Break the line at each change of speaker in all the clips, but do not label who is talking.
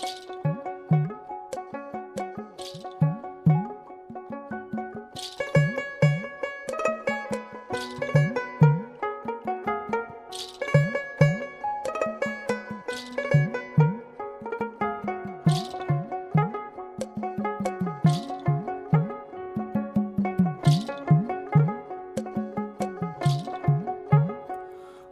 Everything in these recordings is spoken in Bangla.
Música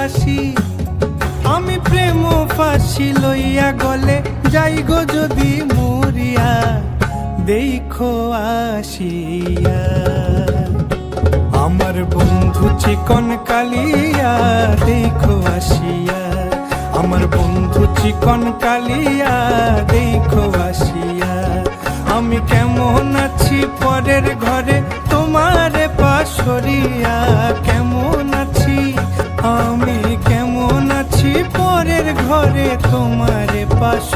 ফাঁসি আমি প্রেম ফাঁসি লইয়া গলে যাই গো যদি মরিয়া, দেখো আসিয়া। আমার বন্ধু চিকন কালিয়া, দেখো আসিয়া। আমার বন্ধু চিকন কালিয়া, দেখো আসিয়া। আমি কেমন আছি পরের ঘরে, তোমার